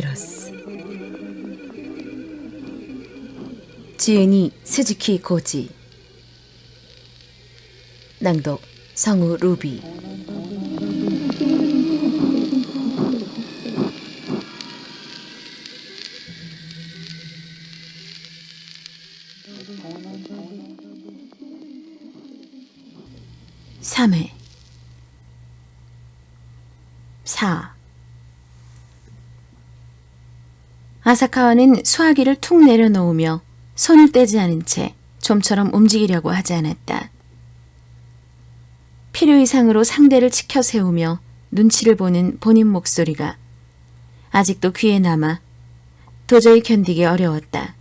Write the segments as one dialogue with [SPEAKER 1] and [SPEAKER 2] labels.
[SPEAKER 1] 바이러스 지은이 스즈키 고지. 낭독 성우 루비 아사카와는 수화기를 툭 내려놓으며 손을 떼지 않은 채 좀처럼 움직이려고 하지 않았다. 필요 이상으로 상대를 치켜 세우며 눈치를 보는 본인 목소리가 아직도 귀에 남아 도저히 견디기 어려웠다.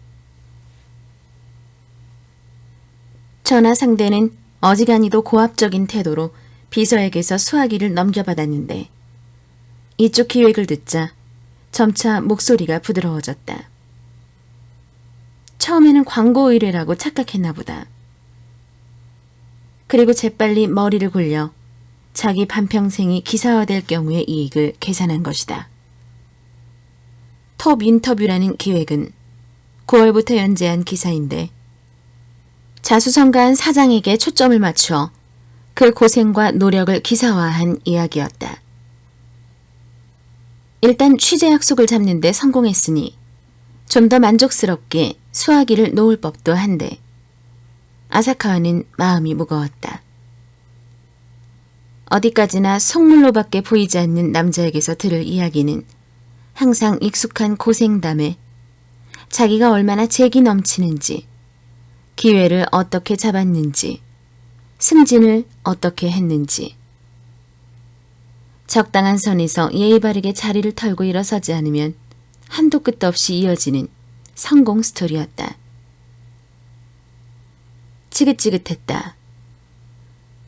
[SPEAKER 1] 전화 상대는 어지간히도 고압적인 태도로 비서에게서 수화기를 넘겨받았는데 이쪽 기획을 듣자 점차 목소리가 부드러워졌다. 처음에는 광고 의뢰라고 착각했나 보다. 그리고 재빨리 머리를 굴려 자기 반평생이 기사화될 경우의 이익을 계산한 것이다. 톱 인터뷰라는 기획은 9월부터 연재한 기사인데 자수성가한 사장에게 초점을 맞추어 그 고생과 노력을 기사화한 이야기였다. 일단 취재 약속을 잡는 데 성공했으니 좀 더 만족스럽게 수화기를 놓을 법도 한데 아사카와는 마음이 무거웠다. 어디까지나 속물로밖에 보이지 않는 남자에게서 들을 이야기는 항상 익숙한 고생담에 자기가 얼마나 재기 넘치는지 기회를 어떻게 잡았는지 승진을 어떻게 했는지 적당한 선에서 예의 바르게 자리를 털고 일어서지 않으면 한도 끝도 없이 이어지는 성공 스토리였다. 지긋지긋했다.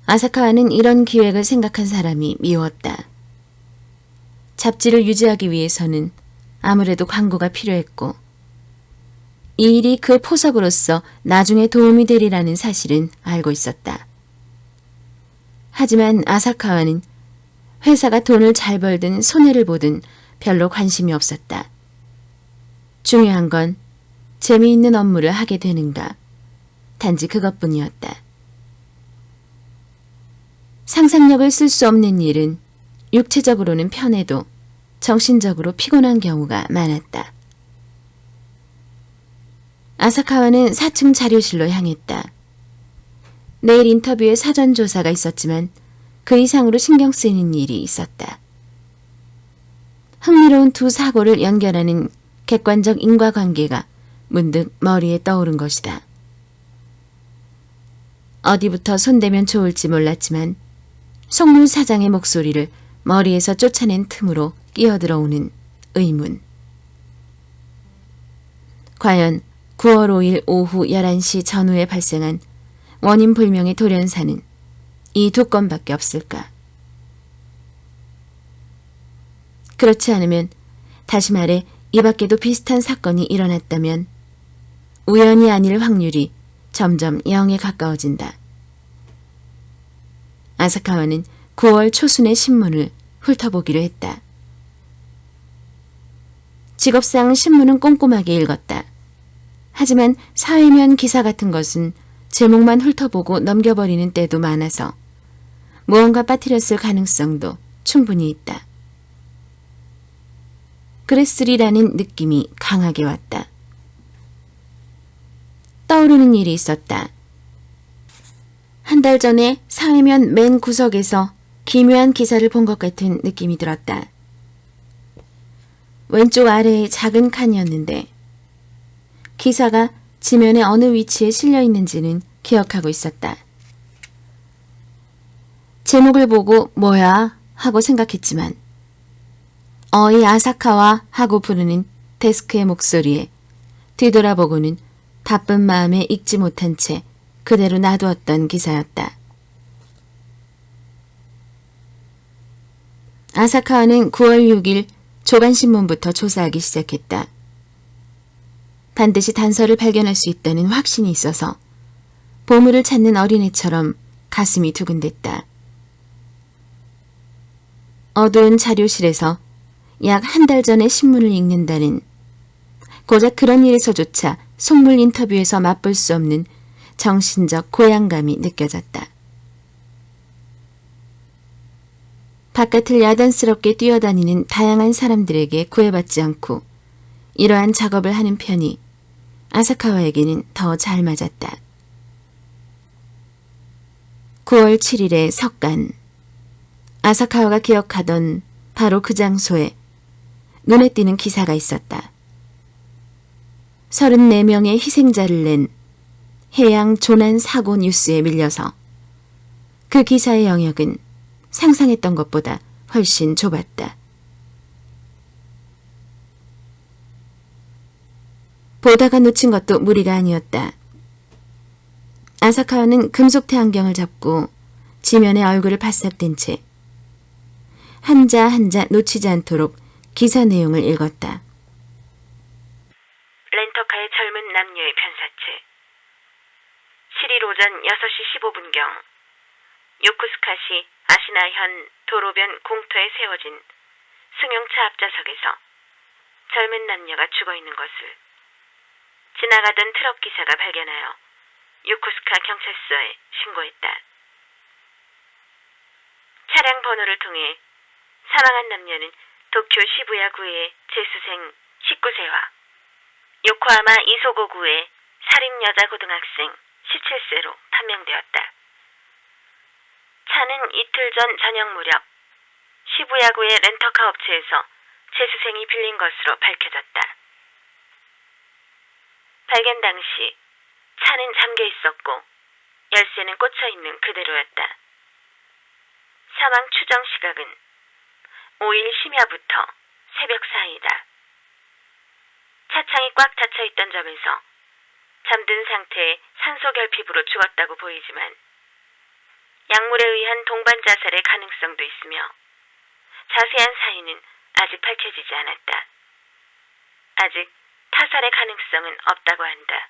[SPEAKER 1] 아사카와는 이런 기획을 생각한 사람이 미웠다. 잡지를 유지하기 위해서는 아무래도 광고가 필요했고 이 일이 그 포석으로서 나중에 도움이 되리라는 사실은 알고 있었다. 하지만 아사카와는 회사가 돈을 잘 벌든 손해를 보든 별로 관심이 없었다. 중요한 건 재미있는 업무를 하게 되는가. 단지 그것뿐이었다. 상상력을 쓸 수 없는 일은 육체적으로는 편해도 정신적으로 피곤한 경우가 많았다. 아사카와는 4층 자료실로 향했다. 내일 인터뷰에 사전 조사가 있었지만 그 이상으로 신경 쓰이는 일이 있었다. 흥미로운 두 사고를 연결하는 객관적 인과관계가 문득 머리에 떠오른 것이다. 어디부터 손대면 좋을지 몰랐지만 속물 사장의 목소리를 머리에서 쫓아낸 틈으로 끼어들어오는 의문. 과연 9월 5일 오후 11시 전후에 발생한 원인 불명의 돌연사는 이 두 건밖에 없을까? 그렇지 않으면 다시 말해 이 밖에도 비슷한 사건이 일어났다면 우연이 아닐 확률이 점점 0에 가까워진다. 아사카와는 9월 초순의 신문을 훑어보기로 했다. 직업상 신문은 꼼꼼하게 읽었다. 하지만 사회면 기사 같은 것은 제목만 훑어보고 넘겨버리는 때도 많아서 무언가 빠뜨렸을 가능성도 충분히 있다. 그랬으리라는 느낌이 강하게 왔다. 떠오르는 일이 있었다. 한 달 전에 사회면 맨 구석에서 기묘한 기사를 본 것 같은 느낌이 들었다. 왼쪽 아래에 작은 칸이었는데 기사가 지면의 어느 위치에 실려 있는지는 기억하고 있었다. 제목을 보고 뭐야 하고 생각했지만 어이 아사카와 하고 부르는 데스크의 목소리에 뒤돌아보고는 바쁜 마음에 읽지 못한 채 그대로 놔두었던 기사였다. 아사카와는 9월 6일 조간신문부터 조사하기 시작했다. 반드시 단서를 발견할 수 있다는 확신이 있어서 보물을 찾는 어린애처럼 가슴이 두근댔다. 어두운 자료실에서 약 한 달 전에 신문을 읽는다는 고작 그런 일에서조차 속물 인터뷰에서 맛볼 수 없는 정신적 고향감이 느껴졌다. 바깥을 야단스럽게 뛰어다니는 다양한 사람들에게 구애받지 않고 이러한 작업을 하는 편이 아사카와에게는 더 잘 맞았다. 9월 7일의 석간. 아사카와가 기억하던 바로 그 장소에 눈에 띄는 기사가 있었다. 34명의 희생자를 낸 해양 조난 사고 뉴스에 밀려서 그 기사의 영역은 상상했던 것보다 훨씬 좁았다. 보다가 놓친 것도 무리가 아니었다. 아사카와는 금속 태안경을 잡고 지면에 얼굴을 바싹 댄 채 한자 한자 놓치지 않도록 기사 내용을 읽었다.
[SPEAKER 2] 렌터카의 젊은 남녀의 편사체. 7일 오전 6시 15분경 요코스카시 아시나현 도로변 공터에 세워진 승용차 앞좌석에서 젊은 남녀가 죽어 있는 것을 지나가던 트럭 기사가 발견하여 요코스카 경찰서에 신고했다. 차량 번호를 통해 사망한 남녀는 도쿄 시부야구의 재수생 19세와 요코하마 이소고구의 살인 여자 고등학생 17세로 판명되었다. 차는 이틀 전 저녁 무렵 시부야구의 렌터카 업체에서 재수생이 빌린 것으로 밝혀졌다. 발견 당시 차는 잠겨 있었고 열쇠는 꽂혀 있는 그대로였다. 사망 추정 시각은 5일 심야부터 새벽 사이다. 차창이 꽉 닫혀 있던 점에서 잠든 상태의 산소 결핍으로 죽었다고 보이지만 약물에 의한 동반 자살의 가능성도 있으며 자세한 사인은 아직 밝혀지지 않았다. 아직 타살의 가능성은 없다고 한다.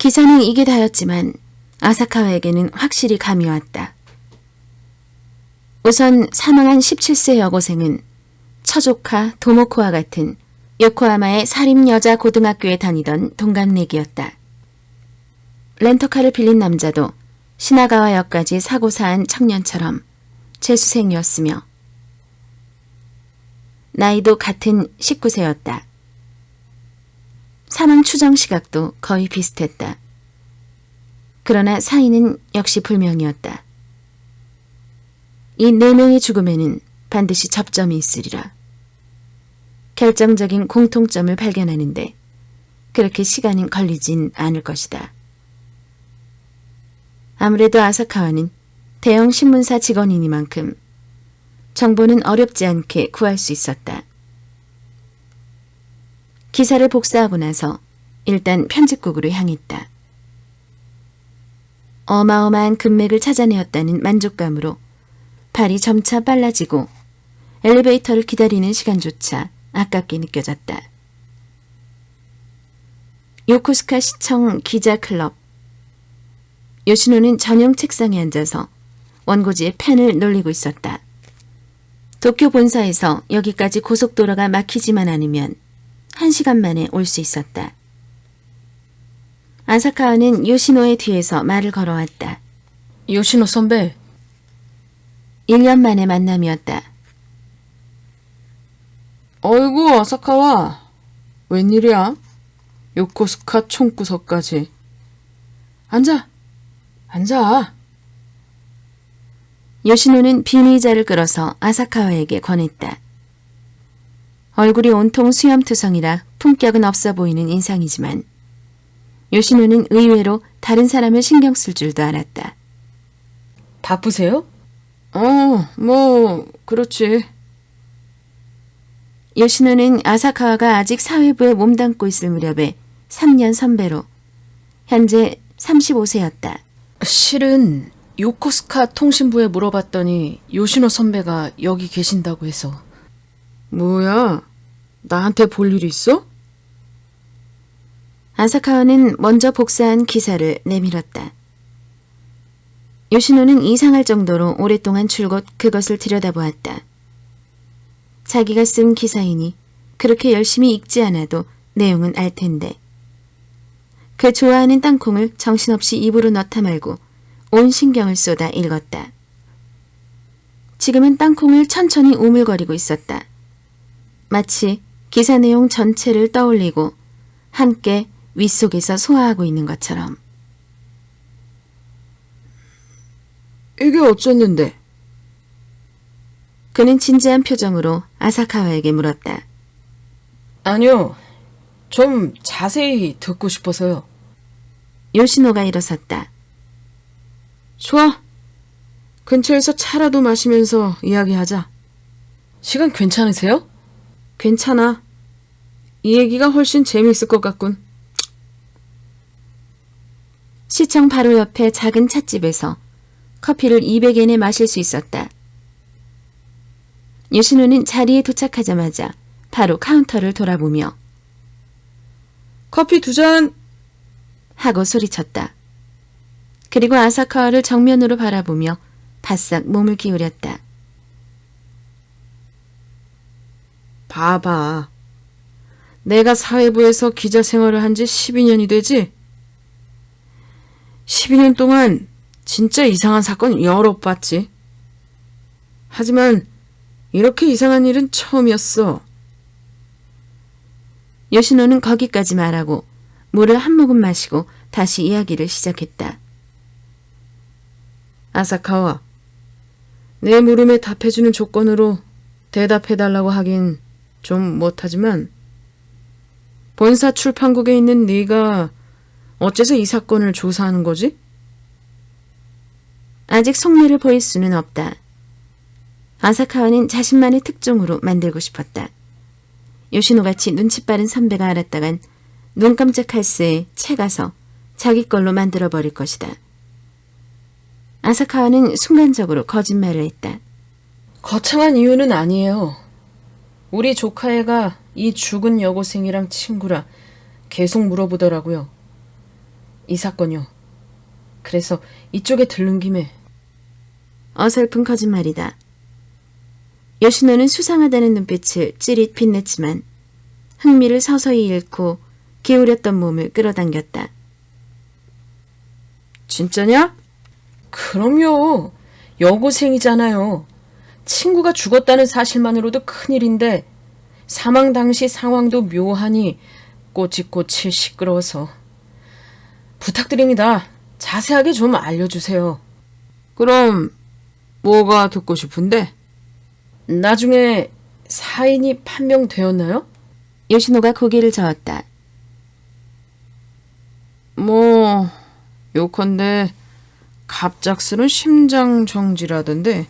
[SPEAKER 1] 기사는 이게 다였지만 아사카와에게는 확실히 감이 왔다. 우선 사망한 17세 여고생은 처조카 도모코와 같은 요코하마의 사립 여자 고등학교에 다니던 동갑내기였다. 렌터카를 빌린 남자도 시나가와역까지 사고 사한 청년처럼 재수생이었으며 나이도 같은 19세였다. 사망 추정 시각도 거의 비슷했다. 그러나 사인은 역시 불명이었다. 이 네 명의 죽음에는 반드시 접점이 있으리라. 결정적인 공통점을 발견하는데 그렇게 시간은 걸리진 않을 것이다. 아무래도 아사카와는 대형 신문사 직원이니만큼 정보는 어렵지 않게 구할 수 있었다. 기사를 복사하고 나서 일단 편집국으로 향했다. 어마어마한 금맥을 찾아내었다는 만족감으로 발이 점차 빨라지고 엘리베이터를 기다리는 시간조차 아깝게 느껴졌다. 요코스카 시청 기자 클럽. 요시노는 전용 책상에 앉아서 원고지에 펜을 놀리고 있었다. 도쿄 본사에서 여기까지 고속도로가 막히지만 않으면 한 시간 만에 올 수 있었다. 아사카와는 요시노의 뒤에서 말을 걸어왔다.
[SPEAKER 3] 요시노 선배,
[SPEAKER 1] 1년 만의 만남이었다.
[SPEAKER 3] 어이구 아사카와 웬일이야? 요코스카 총구석까지 앉아 앉아
[SPEAKER 1] 요시노는 비닐자를 끌어서 아사카와에게 권했다. 얼굴이 온통 수염투성이라 품격은 없어 보이는 인상이지만 요시노는 의외로 다른 사람을 신경 쓸 줄도 알았다.
[SPEAKER 3] 바쁘세요? 어 뭐 그렇지
[SPEAKER 1] 요시노는 아사카와가 아직 사회부에 몸담고 있을 무렵에 3년 선배로 현재 35세였다.
[SPEAKER 3] 실은 요코스카 통신부에 물어봤더니 요시노 선배가 여기 계신다고 해서 뭐야 나한테 볼 일 있어?
[SPEAKER 1] 아사카와는 먼저 복사한 기사를 내밀었다. 요시노는 이상할 정도로 오랫동안 줄곧 그것을 들여다보았다. 자기가 쓴 기사이니 그렇게 열심히 읽지 않아도 내용은 알 텐데. 그 좋아하는 땅콩을 정신없이 입으로 넣다 말고 온 신경을 쏟아 읽었다. 지금은 땅콩을 천천히 우물거리고 있었다. 마치 기사 내용 전체를 떠올리고 함께 윗속에서 소화하고 있는 것처럼.
[SPEAKER 3] 이게 어쨌는데?
[SPEAKER 1] 그는 진지한 표정으로 아사카와에게 물었다.
[SPEAKER 3] 아니요. 좀 자세히 듣고 싶어서요.
[SPEAKER 1] 요시노가 일어섰다.
[SPEAKER 3] 좋아. 근처에서 차라도 마시면서 이야기하자. 시간 괜찮으세요? 괜찮아. 이 얘기가 훨씬 재미있을 것 같군.
[SPEAKER 1] 시청 바로 옆에 작은 찻집에서 커피를 200엔에 마실 수 있었다. 요시노는 자리에 도착하자마자 바로 카운터를 돌아보며
[SPEAKER 3] 커피 두 잔.
[SPEAKER 1] 하고 소리쳤다. 그리고 아사카와를 정면으로 바라보며 바싹 몸을 기울였다.
[SPEAKER 3] 봐봐. 내가 사회부에서 기자 생활을 한 지 12년이 되지? 12년 동안 진짜 이상한 사건 여러 봤지. 하지만 이렇게 이상한 일은 처음이었어.
[SPEAKER 1] 요시노는 거기까지 말하고 물을 한 모금 마시고 다시 이야기를 시작했다.
[SPEAKER 3] 아사카와, 내 물음에 답해주는 조건으로 대답해달라고 하긴 좀 못하지만 본사 출판국에 있는 네가 어째서 이 사건을 조사하는 거지?
[SPEAKER 1] 아직 속내를 보일 수는 없다. 아사카와는 자신만의 특종으로 만들고 싶었다. 요시노같이 눈치 빠른 선배가 알았다간 눈 깜짝할 새에 채가서 자기 걸로 만들어버릴 것이다. 아사카와는 순간적으로 거짓말을 했다.
[SPEAKER 3] 거창한 이유는 아니에요. 우리 조카애가 이 죽은 여고생이랑 친구라 계속 물어보더라고요. 이 사건요. 그래서 이쪽에 들른 김에
[SPEAKER 1] 어설픈 거짓말이다. 요시노는 수상하다는 눈빛을 찌릿 빛냈지만 흥미를 서서히 잃고 기울였던 몸을 끌어당겼다.
[SPEAKER 3] 진짜냐? 그럼요. 여고생이잖아요. 친구가 죽었다는 사실만으로도 큰일인데 사망 당시 상황도 묘하니 꼬치꼬치 시끄러워서 부탁드립니다. 자세하게 좀 알려주세요. 그럼 뭐가 듣고 싶은데? 나중에 사인이 판명되었나요?
[SPEAKER 1] 요시노가 고개를 저었다.
[SPEAKER 3] 뭐 요컨대 갑작스런 심장 정지라던데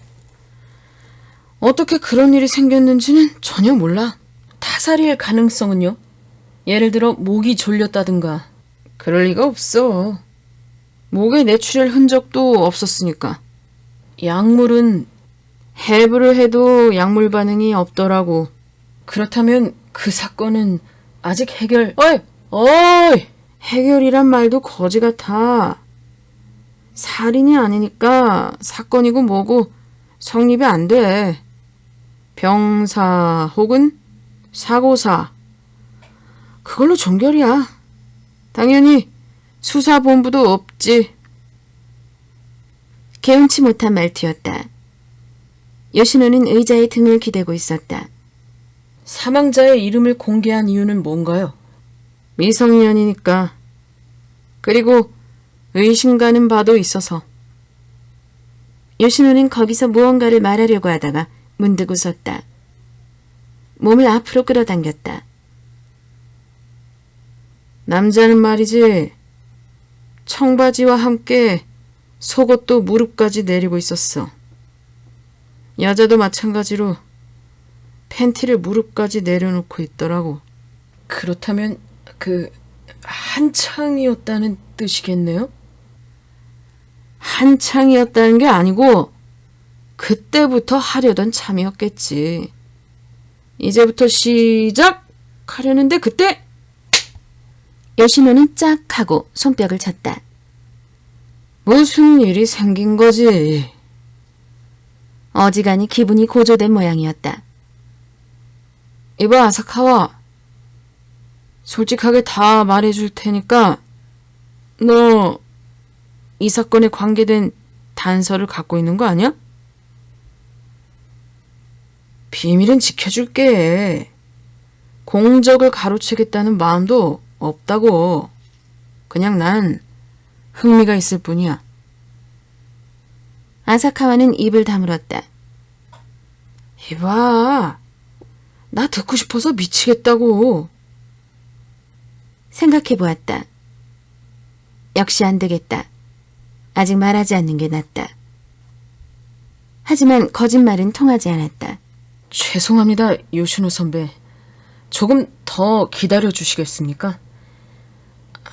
[SPEAKER 3] 어떻게 그런 일이 생겼는지는 전혀 몰라. 타살일 가능성은요? 예를 들어 목이 졸렸다든가. 그럴 리가 없어. 목에 뇌출혈 흔적도 없었으니까. 약물은 해부를 해도 약물 반응이 없더라고. 그렇다면 그 사건은 아직 해결... 어이! 어이! 해결이란 말도 거지 같아. 살인이 아니니까 사건이고 뭐고 성립이 안 돼. 병사 혹은 사고사. 그걸로 종결이야. 당연히 수사본부도 없지.
[SPEAKER 1] 개운치 못한 말투였다. 요시노는 의자에 등을 기대고 있었다.
[SPEAKER 3] 사망자의 이름을 공개한 이유는 뭔가요? 미성년이니까. 그리고 의심 가는 바도 있어서.
[SPEAKER 1] 요시노는 거기서 무언가를 말하려고 하다가 문득 웃었다. 몸을 앞으로 끌어당겼다.
[SPEAKER 3] 남자는 말이지. 청바지와 함께 속옷도 무릎까지 내리고 있었어. 여자도 마찬가지로 팬티를 무릎까지 내려놓고 있더라고. 그렇다면 그 한창이었다는 뜻이겠네요? 한창이었다는 게 아니고 그때부터 하려던 참이었겠지. 이제부터 시작 하려는데 그때
[SPEAKER 1] 요시노는 짝 하고 손뼉을 쳤다.
[SPEAKER 3] 무슨 일이 생긴 거지?
[SPEAKER 1] 어지간히 기분이 고조된 모양이었다.
[SPEAKER 3] 이봐, 아사카와. 솔직하게 다 말해줄 테니까, 너, 이 사건에 관계된 단서를 갖고 있는 거 아니야? 비밀은 지켜줄게. 공적을 가로채겠다는 마음도 없다고. 그냥 난 흥미가 있을 뿐이야.
[SPEAKER 1] 아사카와는 입을 다물었다.
[SPEAKER 3] 이봐. 나 듣고 싶어서 미치겠다고.
[SPEAKER 1] 생각해 보았다. 역시 안 되겠다. 아직 말하지 않는 게 낫다. 하지만 거짓말은 통하지 않았다.
[SPEAKER 3] 죄송합니다, 요시노 선배. 조금 더 기다려 주시겠습니까?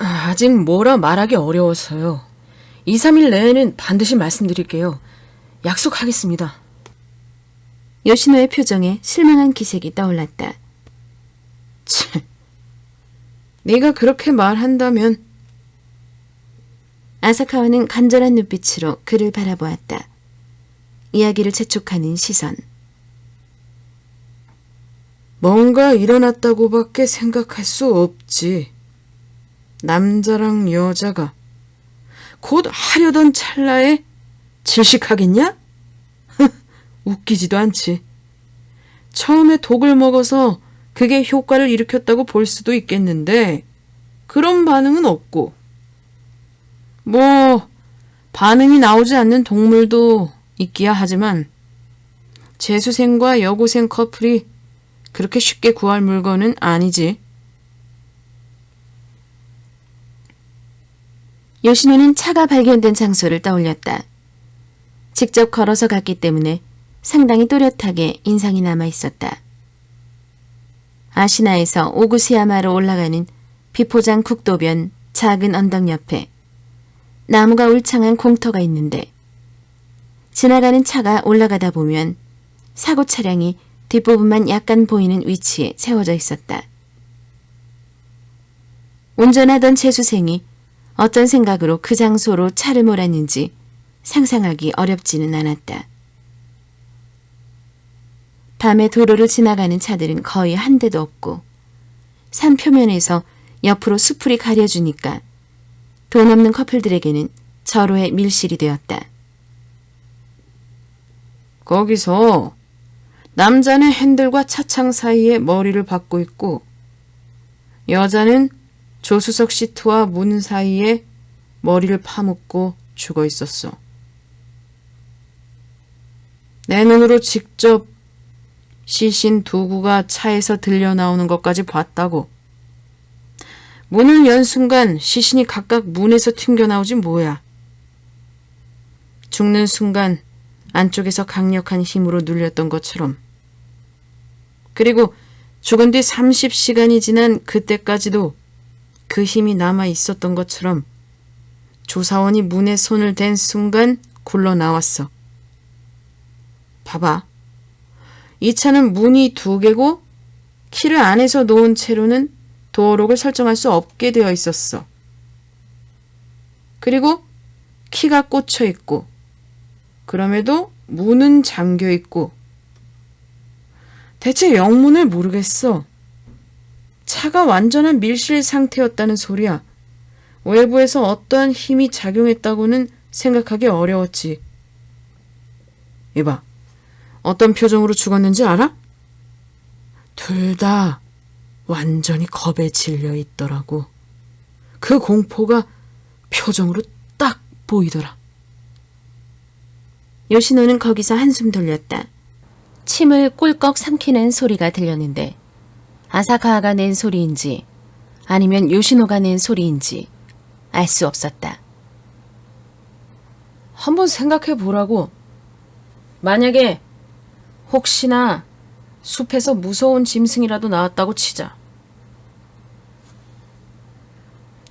[SPEAKER 3] 아, 아직 뭐라 말하기 어려워서요. 2, 3일 내에는 반드시 말씀드릴게요. 약속하겠습니다.
[SPEAKER 1] 요시노의 표정에 실망한 기색이 떠올랐다.
[SPEAKER 3] 참. 네가 그렇게 말한다면
[SPEAKER 1] 아사카와는 간절한 눈빛으로 그를 바라보았다. 이야기를 재촉하는 시선.
[SPEAKER 3] 뭔가 일어났다고밖에 생각할 수 없지. 남자랑 여자가 곧 하려던 찰나에 질식하겠냐? 웃기지도 않지. 처음에 독을 먹어서 그게 효과를 일으켰다고 볼 수도 있겠는데 그런 반응은 없고 뭐 반응이 나오지 않는 동물도 있기야 하지만 재수생과 여고생 커플이 그렇게 쉽게 구할 물건은 아니지.
[SPEAKER 1] 요시노는 차가 발견된 장소를 떠올렸다. 직접 걸어서 갔기 때문에 상당히 또렷하게 인상이 남아 있었다. 아시나에서 오구시야마로 올라가는 비포장 국도변 작은 언덕 옆에 나무가 울창한 공터가 있는데 지나가는 차가 올라가다 보면 사고 차량이 뒷부분만 약간 보이는 위치에 세워져 있었다. 운전하던 재수생이 어떤 생각으로 그 장소로 차를 몰았는지 상상하기 어렵지는 않았다. 밤에 도로를 지나가는 차들은 거의 한 대도 없고 산 표면에서 옆으로 수풀이 가려주니까 돈 없는 커플들에게는 절호의 밀실이 되었다.
[SPEAKER 3] 거기서 남자는 핸들과 차창 사이에 머리를 박고 있고 여자는 조수석 시트와 문 사이에 머리를 파묻고 죽어 있었어. 내 눈으로 직접 시신 두구가 차에서 들려 나오는 것까지 봤다고. 문을 연 순간 시신이 각각 문에서 튕겨 나오지 뭐야. 죽는 순간 안쪽에서 강력한 힘으로 눌렸던 것처럼. 그리고 죽은 뒤 30시간이 지난 그때까지도 그 힘이 남아 있었던 것처럼 조사원이 문에 손을 댄 순간 굴러 나왔어. 봐봐. 이 차는 문이 두 개고 키를 안에서 놓은 채로는 도어록을 설정할 수 없게 되어 있었어. 그리고 키가 꽂혀 있고 그럼에도 문은 잠겨 있고 대체 영문을 모르겠어. 차가 완전한 밀실 상태였다는 소리야. 외부에서 어떠한 힘이 작용했다고는 생각하기 어려웠지. 이봐, 어떤 표정으로 죽었는지 알아? 둘 다 완전히 겁에 질려 있더라고. 그 공포가 표정으로 딱 보이더라.
[SPEAKER 1] 요시노는 거기서 한숨 돌렸다. 침을 꿀꺽 삼키는 소리가 들렸는데 아사카가 낸 소리인지 아니면 요시노가 낸 소리인지 알 수 없었다.
[SPEAKER 3] 한번 생각해 보라고. 만약에 혹시나 숲에서 무서운 짐승이라도 나왔다고 치자.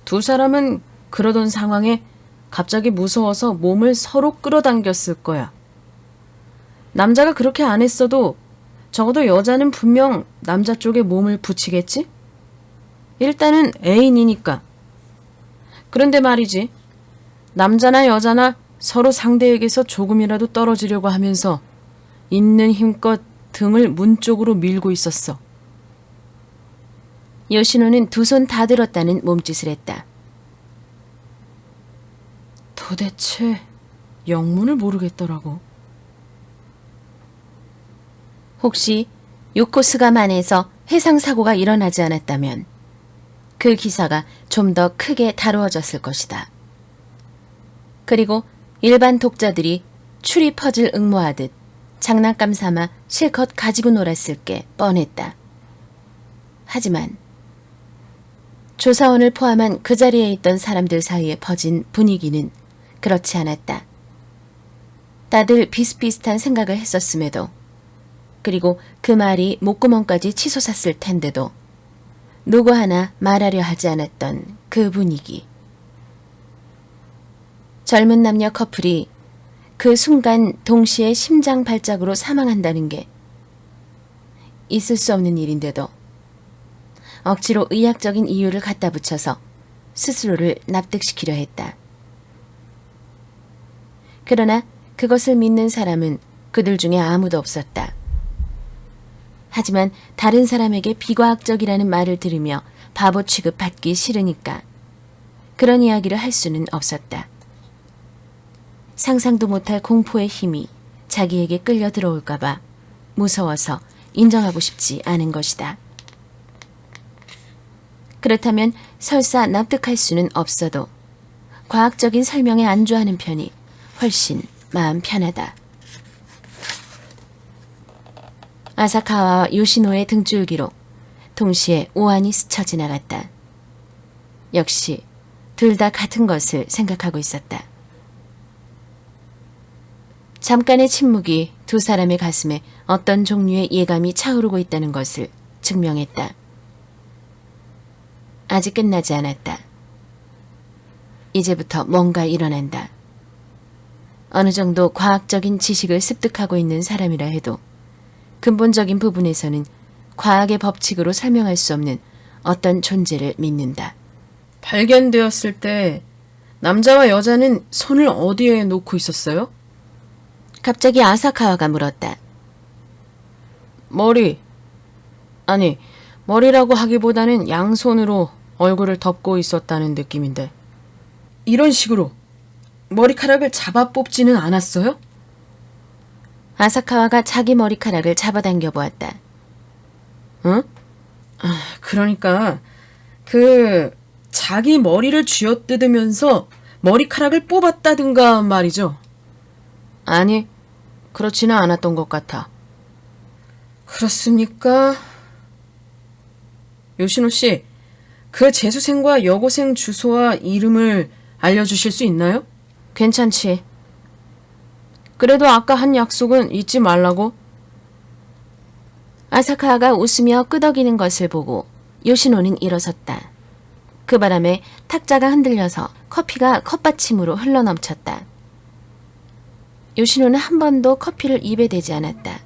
[SPEAKER 3] 두 사람은 그러던 상황에 갑자기 무서워서 몸을 서로 끌어당겼을 거야. 남자가 그렇게 안 했어도 적어도 여자는 분명 남자 쪽에 몸을 붙이겠지? 일단은 애인이니까. 그런데 말이지. 남자나 여자나 서로 상대에게서 조금이라도 떨어지려고 하면서 있는 힘껏 등을 문 쪽으로 밀고 있었어.
[SPEAKER 1] 요시노는 두 손 다 들었다는 몸짓을 했다.
[SPEAKER 3] 도대체 영문을 모르겠더라고.
[SPEAKER 1] 혹시 요코스가만에서 해상 사고가 일어나지 않았다면 그 기사가 좀 더 크게 다루어졌을 것이다. 그리고 일반 독자들이 추리 퍼즐 응모하듯 장난감 삼아 실컷 가지고 놀았을 게 뻔했다. 하지만 조사원을 포함한 그 자리에 있던 사람들 사이에 퍼진 분위기는 그렇지 않았다. 다들 비슷비슷한 생각을 했었음에도 그리고 그 말이 목구멍까지 치솟았을 텐데도 누구 하나 말하려 하지 않았던 그 분위기. 젊은 남녀 커플이 그 순간 동시에 심장 발작으로 사망한다는 게 있을 수 없는 일인데도 억지로 의학적인 이유를 갖다 붙여서 스스로를 납득시키려 했다. 그러나 그것을 믿는 사람은 그들 중에 아무도 없었다. 하지만 다른 사람에게 비과학적이라는 말을 들으며 바보 취급 받기 싫으니까 그런 이야기를 할 수는 없었다. 상상도 못할 공포의 힘이 자기에게 끌려 들어올까봐 무서워서 인정하고 싶지 않은 것이다. 그렇다면 설사 납득할 수는 없어도 과학적인 설명에 안주하는 편이 훨씬 마음 편하다. 아사카와와 요시노의 등줄기로 동시에 오한이 스쳐 지나갔다. 역시 둘 다 같은 것을 생각하고 있었다. 잠깐의 침묵이 두 사람의 가슴에 어떤 종류의 예감이 차오르고 있다는 것을 증명했다. 아직 끝나지 않았다. 이제부터 뭔가 일어난다. 어느 정도 과학적인 지식을 습득하고 있는 사람이라 해도 근본적인 부분에서는 과학의 법칙으로 설명할 수 없는 어떤 존재를 믿는다.
[SPEAKER 3] 발견되었을 때 남자와 여자는 손을 어디에 놓고 있었어요?
[SPEAKER 1] 갑자기 아사카와가 물었다.
[SPEAKER 3] 머리. 아니, 머리라고 하기보다는 양손으로 얼굴을 덮고 있었다는 느낌인데. 이런 식으로 머리카락을 잡아 뽑지는 않았어요?
[SPEAKER 1] 아사카와가 자기 머리카락을 잡아당겨 보았다.
[SPEAKER 3] 응? 아, 그러니까 그 자기 머리를 쥐어뜯으면서 머리카락을 뽑았다든가 말이죠. 아니, 그렇지는 않았던 것 같아. 그렇습니까? 요신호 씨, 그 재수생과 여고생 주소와 이름을 알려주실 수 있나요? 괜찮지. 그래도 아까 한 약속은 잊지 말라고.
[SPEAKER 1] 아사카와가 웃으며 끄덕이는 것을 보고 요시노는 일어섰다. 그 바람에 탁자가 흔들려서 커피가 컵받침으로 흘러넘쳤다. 요시노는 한 번도 커피를 입에 대지 않았다.